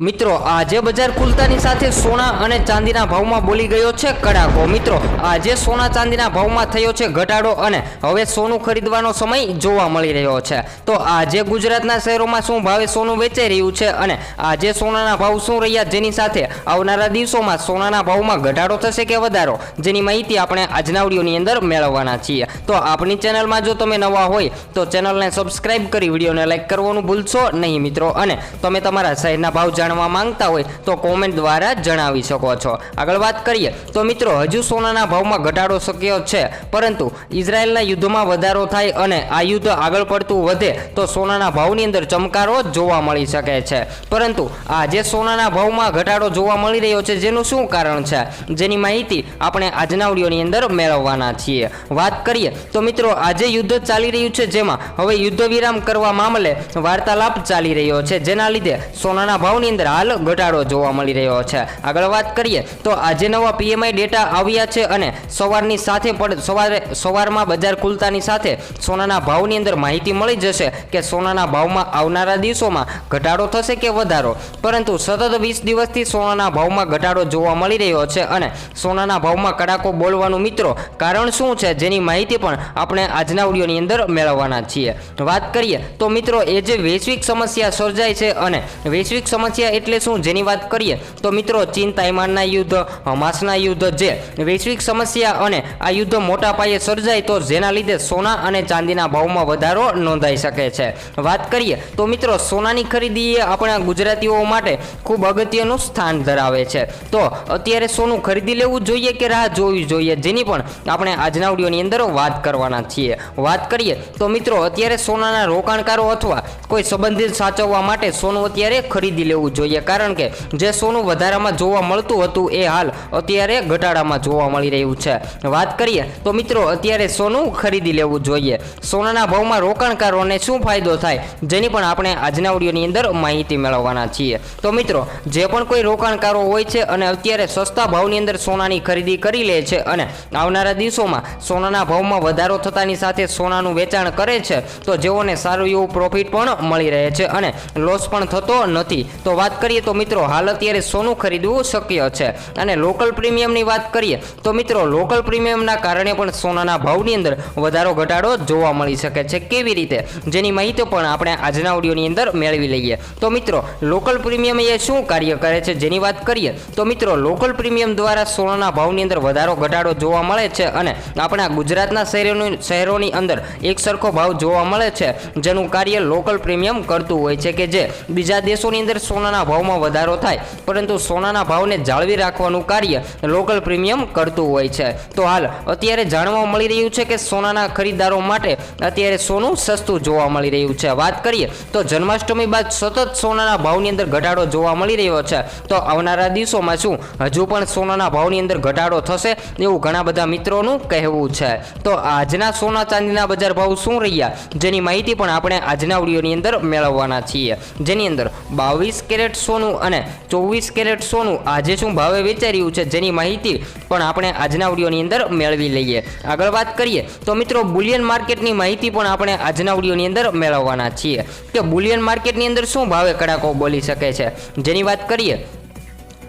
મિત્રો, આજે બજાર ખુલતાની સાથે સોના અને ચાંદીના ભાવમાં બોલી ગયો છે કડાકો. મિત્રો, આજે સોના ચાંદીના ભાવમાં થયો છે ઘટાડો અને હવે સોનું ખરીદવાનો સમય જોવા મળી રહ્યો છે. તો આજે ગુજરાતના શહેરોમાં શું ભાવે સોનું વેચાઈ રહ્યું છે અને આજે સોનાના ભાવ શું રહ્યા જેની સાથે આવનારા દિવસોમાં સોનાના ભાવમાં ઘટાડો થશે કે વધારો, જેની માહિતી આપણે આજના વિડીયોની અંદર મેળવવાના છીએ. તો આપણી ચેનલમાં જો તમે નવા હોય, તો ચેનલને સબસ્ક્રાઈબ કરી વિડીયોને લાઈક કરવાનું ભૂલશો નહીં મિત્રો. અને તમે તમારા શહેરના ભાવ જાણવા માંગતા હોય તો કોમેન્ટ દ્વારા જણાવી શકો છો. આગળ વાત કરીએ તો મિત્રો, હજુ સોનાના ભાવમાં ઘટાડો શક્ય છે, પરંતુ ઇઝરાયલના યુદ્ધમાં વધારો થાય અને આ યુદ્ધ આગળ પડતું વધે તો સોનાના ભાવની અંદર ચમકારો જોવા મળી શકે છે. પરંતુ આજે સોનાના ભાવમાં ઘટાડો જોવા મળી રહ્યો છે, જેનું શું કારણ છે? જેની માહિતી આપણે આજના વિડીયોની અંદર મેળવવાના છીએ. વાત કરીએ તો મિત્રો, આજે યુદ્ધ ચાલી રહ્યું છે, જેમાં હવે યુદ્ધ વિરામ કરવા મામલે વાર્તાલાપ ચાલી રહ્યો છે, જેના લીધે સોનાના ભાવની અંદર હાલ ઘટાડો જોવા મળી રહ્યો છે. આગળ વાત કરીએ તો આજે નવા પીએમઆઈ ડેટા આવ્યા છે અને સવારની સાથે પણ સવારે સવારમાં બજાર ખુલતાની સાથે સોનાના ભાવની અંદર માહિતી મળી જશે કે સોનાના ભાવમાં આવનારા દિવસોમાં ઘટાડો થશે કે વધારો. પરંતુ સતત વીસ દિવસથી સોનાના ભાવમાં ઘટાડો જોવા મળી રહ્યો છે અને સોનાના ભાવમાં કડાકો બોલવાનું મિત્રો કારણ શું છે જેની માહિતી પણ આપણે આજના ઓડિયોની અંદર મેળવવાના છીએ. વાત કરીએ તો મિત્રો એ જે વૈશ્વિક સમસ્યા સર્જાય છે અને વૈશ્વિક સમસ્યા એટલે શું, જેની વાત કરીએ તો મિત્રો ચીન તાઇવાનના યુદ્ધ, હમાસના યુદ્ધ જે વૈશ્વિક સમસ્યા અને આ યુદ્ધ મોટા પાયે સર્જાય તો જેના લીધે સોના અને ચાંદીના ભાવમાં વધારો નોંધાઈ શકે છે. વાત કરીએ તો મિત્રો સોનાની ખરીદી એ આપણા ગુજરાતીઓ માટે ખૂબ અગત્યનું સ્થાન ધરાવે છે. તો અત્યારે સોનું ખરીદી લેવું જોઈએ કે રાહ જોવી જોઈએ? જેની પણ આપણે આજના વિડીયોની અંદર વાત કરવાના છીએ. વાત કરીએ તો મિત્રો અત્યારે સોનાના રોકાણકારો અથવા કોઈ સંબંધિત સાચવવા માટે સોનું અત્યારે ખરીદી લેવું જોઈએ. કારણ કે જે સોનું વધારામાં જોવા મળતું હતું એ હાલ અત્યારે ઘટાડામાં જોવા મળી રહ્યું છે. વાત કરીએ તો મિત્રો, અત્યારે સોનું ખરીદી લેવું જોઈએ. સોનાના ભાવમાં રોકાણકારોને શું ફાયદો થાય જેની પણ આપણે આજના ઓડિયોની અંદર માહિતી મેળવવાના છીએ. તો મિત્રો, જે પણ કોઈ રોકાણકારો હોય છે અને અત્યારે સસ્તા ભાવની અંદર સોનાની ખરીદી કરી લે છે અને આવનારા દિવસોમાં સોનાના ભાવમાં વધારો થતાની સાથે સોનાનું વેચાણ કરે છે, તો જેઓને સારું એવું પ્રોફિટ પણ મળી રહે છે અને લોસ પણ થતો નથી. તો વાત કરીએ તો મિત્રો, હાલ અત્યારે સોનું ખરીદવું શક્ય છે. અને લોકલ પ્રીમિયમની વાત કરીએ તો મિત્રો લોકલ પ્રીમિયમના કારણે પણ સોનાના ભાવની અંદર વધારો ઘટાડો જોવા મળી શકે છે. કેવી રીતે? જેની માહિતી પણ આપણે આજના ઓડિયોની અંદર મેળવી લઈએ. તો મિત્રો લોકલ પ્રીમિયમ એ શું કાર્ય કરે છે જેની વાત કરીએ તો મિત્રો લોકલ પ્રીમિયમ દ્વારા સોનાના ભાવની અંદર વધારો ઘટાડો જોવા મળે છે અને આપણા ગુજરાતના શહેરોની શહેરોની અંદર એક સરખો ભાવ જોવા મળે છે. જેનું કાર્ય લોકલ પ્રીમિયમ કરતું હોય છે કે જે બીજા દેશોની અંદર સોનાના ભાવમાં વધારો થાય, પરંતુ સોનાના ભાવને જાળવી રાખવાનું કાર્ય લોકલ પ્રીમિયમ કરતું હોય છે. તો હાલ, અત્યારે જાણવા મળી રહ્યું છે કે સોનાના ખરીદદારો માટે અત્યારે સોનું સસ્તું જોવા મળી રહ્યું છે. વાત કરીએ, તો જન્માષ્ટમી બાદ સતત સોનાના ભાવની અંદર ઘટાડો જોવા મળી રહ્યો છે. તો આવનારા દિવસોમાં શું, હજુ પણ સોનાના ભાવની અંદર ઘટાડો થશે એવું ઘણા બધા મિત્રોનું કહેવું છે. તો આજના સોના ચાંદીના બજાર ભાવ શું રહ્યા, જેની માહિતી પણ આપણે આજના વિડીયોની અંદર મેળવવાના છીએ. જેની અંદર બાવીસ કેરેટ સોનું અને ચોવીસ કેરેટ સોનું આજે શું ભાવે વેચાઈ છે જેની માહિતી પણ આપણે આજના ઓડિયોની અંદર મેળવી લઈએ. આગળ વાત કરીએ તો મિત્રો બુલિયન માર્કેટની માહિતી પણ આપણે આજના ઓડિયોની અંદર મેળવવાના છીએ કે બુલિયન માર્કેટની અંદર શું ભાવે કડાકો બોલી શકે છે. જેની વાત કરીએ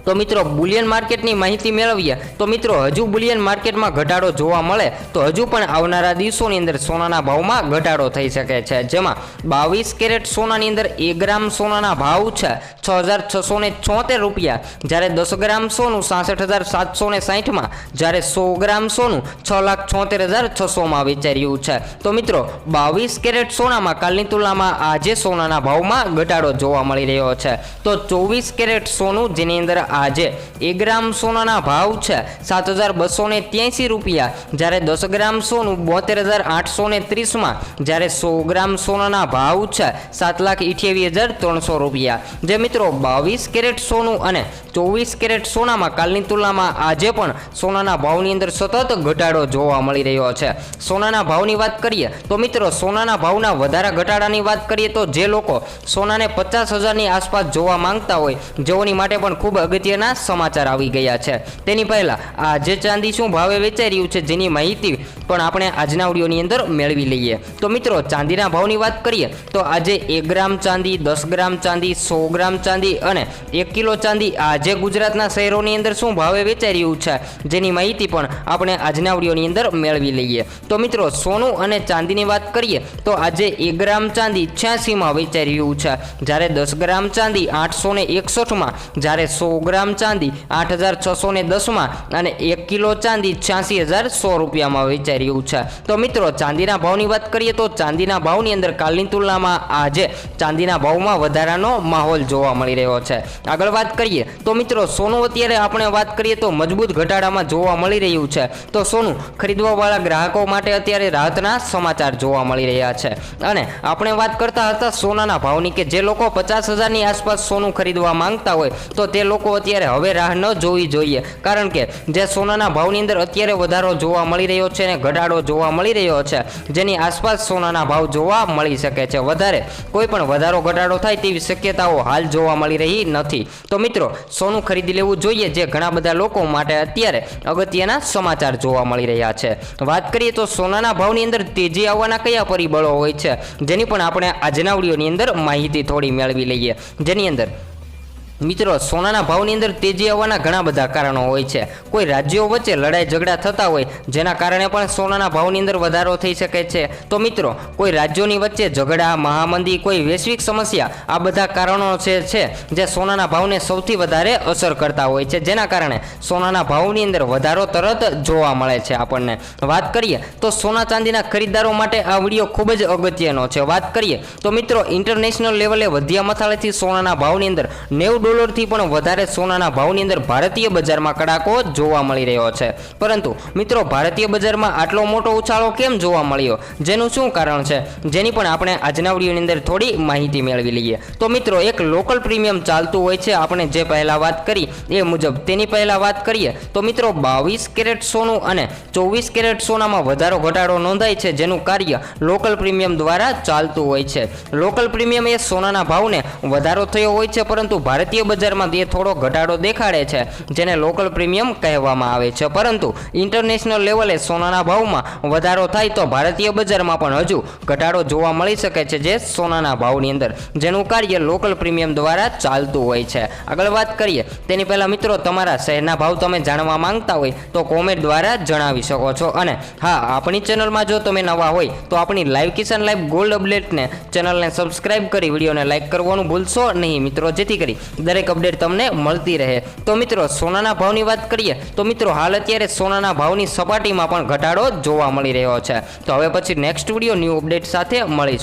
તો મિત્રો બુલિયન માર્કેટની માહિતી મેળવીએ. તો મિત્રો હજુ બુલિયન માર્કેટમાં ઘટાડો જોવા મળે તો હજુ પણ આવનારા દિવસોની અંદર સોનાના ભાવમાં ઘટાડો થઈ શકે છે. જેમાં બાવીસ કેરેટ સોનાની અંદર એક ગ્રામ સોનાના ભાવ છે છ હજાર છસો ને છોતેર રૂપિયા. જ્યારે દસ ગ્રામ સોનું સાસઠ હજાર સાતસો ને સાહીઠમાં. જ્યારે સો ગ્રામ સોનું છ લાખ છોતેર હજાર છસોમાં વેચાઈ રહ્યું છે. તો મિત્રો બાવીસ કેરેટ સોનામાં કાલની તુલનામાં આજે સોનાના ભાવમાં ઘટાડો જોવા મળી રહ્યો છે. તો ચોવીસ કેરેટ સોનું જેની અંદર આજે એક ગ્રામ સોનાના ભાવ છે સાત હજાર બસો ને ત્યાંસી રૂપિયા. જ્યારે દસ ગ્રામ સોનું બોતેર હજાર આઠસો ને ત્રીસમાં. જ્યારે સો ગ્રામ સોનાના ભાવ છે સાત લાખ ઇઠ્યાવીસ હજાર ત્રણસો રૂપિયા. જે મિત્રો બાવીસ કેરેટ સોનું અને ચોવીસ કેરેટ સોનામાં કાલની તુલનામાં આજે પણ સોનાના ભાવની અંદર સતત ઘટાડો જોવા મળી રહ્યો છે. સોનાના ભાવની વાત કરીએ તો મિત્રો સોનાના ભાવના વધારા ઘટાડાની વાત કરીએ તો જે લોકો સોનાને પચાસ હજારની આસપાસ જોવા માંગતા હોય, જેઓની માટે પણ ખૂબ અગત્ય અગત્યના સમાચાર આવી ગયા છે. તેની પહેલા આજે ચાંદી શું ભાવે વેચાઈ રહ્યું છે જેની માહિતી પણ આપણે આજના ઓડિયોની અંદર મેળવી લઈએ. તો મિત્રો, ચાંદીના ભાવની વાત કરીએ, તો આજે એક ગ્રામ ચાંદી, દસ ગ્રામ ચાંદી, સો ગ્રામ ચાંદી અને એક કિલો ચાંદી આજે ગુજરાતના શહેરોની અંદર શું ભાવે વેચાઈ રહ્યું છે જેની માહિતી પણ આપણે આજના ઓડિયોની અંદર મેળવી લઈએ. તો મિત્રો, સોનું અને ચાંદીની વાત કરીએ, તો આજે એક ગ્રામ ચાંદી છ્યાસીમાં વેચાઈ રહ્યું છે. જ્યારે દસ ગ્રામ ચાંદી આઠસો ને એકસઠમાં, જ્યારે સો ગ્રામ ચાંદી આઠ હજાર છસો ને દસમાં અને એક કિલો ચાંદી છ્યાસી હજાર સો રૂપિયામાં વેચાઈ રહ્યું છે. તો મિત્રો, ચાંદીના ભાવની વાત કરીએ તો ચાંદીના ભાવની અંદર કાલની તુલનામાં આજે ચાંદીના ભાવમાં વધારાનો માહોલ જોવા મળી રહ્યો છે. આગળ વાત કરીએ તો મિત્રો, સોનું અત્યારે આપણે વાત કરીએ તો મજબૂત ઘટાડામાં જોવા મળી રહ્યું છે. તો સોનું ખરીદવાવાળા ગ્રાહકો માટે અત્યારે રાહતના સમાચાર જોવા મળી રહ્યા છે. અને આપણે વાત કરતા હતા સોનાના ભાવની કે જે લોકો પચાસ હજારની આસપાસ સોનું ખરીદવા માંગતા હોય, તો તે લોકો અત્યારે હવે રાહ ન જોવી જોઈએ. કારણ કે જે સોનાના ભાવની અંદર અત્યારે વધારો જોવા મળી રહ્યો છે અને ઘટાડો જોવા મળી રહ્યો છે, જેની આસપાસ સોનાના ભાવ જોવા મળી શકે છે. વધારે કોઈ પણ વધારો ઘટાડો થાય તેવી શક્યતાઓ હાલ જોવા મળી રહી નથી. તો મિત્રો, સોનું ખરીદી લેવું જોઈએ જે ઘણા બધા લોકો માટે અત્યારે અગત્યના સમાચાર જોવા મળી રહ્યા છે. વાત કરીએ તો સોનાના ભાવની અંદર તેજી આવવાના કયા પરિબળો હોય છે, જેની પણ આપણે આજના વિડીયોની અંદર માહિતી થોડી મેળવી લઈએ. જેની અંદર મિત્રો, સોનાના ભાવની અંદર તેજી આવવાના ઘણા બધા કારણો હોય છે. કોઈ રાજ્યો વચ્ચે લડાઈ ઝઘડા થતા હોય, જેના કારણે પણ સોનાના ભાવની અંદર વધારો થઈ શકે છે. તો મિત્રો, કોઈ રાજ્યોની વચ્ચે ઝઘડા, મહામંદી, કોઈ વૈશ્વિક સમસ્યા, આ બધા કારણો છે જે સોનાના ભાવને સૌથી વધારે અસર કરતા હોય છે. જેના કારણે સોનાના ભાવની અંદર વધારો તરત જોવા મળે છે આપણને. વાત કરીએ તો સોના ચાંદીના ખરીદદારો માટે આ વીડિયો ખૂબ જ અગત્યનો છે. વાત કરીએ તો મિત્રો, ઇન્ટરનેશનલ લેવલે વધ્યા મથાળેથી સોનાના ભાવની અંદર નેવું ડોલરથી પણ વધારે સોનાના ભાવની અંદર ભારતીય બજારમાં કડાકો જોવા મળી રહ્યો છે. પરંતુ મિત્રો, ભારતીય બજારમાં આટલો મોટો ઉછાળો કેમ જોવા મળ્યો? જેનું શું કારણ છે? જેની પણ આપણે આજના વિડીયોની અંદર થોડી માહિતી મેળવી લઈએ. તો મિત્રો, એક લોકલ પ્રીમિયમ ચાલતું હોય છે. આપણે જે પહેલાં વાત કરી એ મુજબ તેની પહેલાં વાત કરીએ તો મિત્રો, બાવીસ કેરેટ સોનું અને ચોવીસ કેરેટ સોનામાં વધારો ઘટાડો નોંધાય છે, જેનું કાર્ય લોકલ પ્રીમિયમ દ્વારા ચાલતું હોય છે. લોકલ પ્રીમિયમ એ સોનાના ભાવને વધારો થયો હોય છે, પરંતુ ભારતીય બજારમાં તે થોડો ઘટાડો દેખાડે છે, જેને લોકલ પ્રીમિયમ કહેવામાં આવે છે. પરંતુ ઇન્ટરનેશનલ લેવલે સોનાના ભાવમાં વધારો થાય તો ભારતીય બજારમાં પણ હજુ ઘટાડો જોવા મળી શકે છે જે સોનાના ભાવની અંદર, જેનું કાર્ય લોકલ પ્રીમિયમ દ્વારા ચાલતું હોય છે. આગળ વાત કરીએ, તેની પહેલાં મિત્રો, તમારા શહેરના ભાવ તમે જાણવા માંગતા હોય તો કોમેન્ટ દ્વારા જણાવી શકો છો. અને હા, આપણી ચેનલમાં જો તમે નવા હોય તો આપણી લાઈવ કિસાન લાઈવ ગોલ્ડ અપડેટને ચેનલને સબસ્ક્રાઇબ કરી વિડીયોને લાઈક કરવાનું ભૂલશો નહીં. મિત્રો, જેથી કરી દરેક અપડેટ તમને મળતી રહે. તો મિત્રો, સોનાના ભાવની વાત કરીએ, તો મિત્રો, હાલ અત્યારે સોનાના ભાવની સપાટીમાં પણ ઘટાડો જોવા મળી રહ્યો છે. તો હવે પછી નેક્સ્ટ વીડિયો ન્યૂ અપડેટ સાથે મળીશું.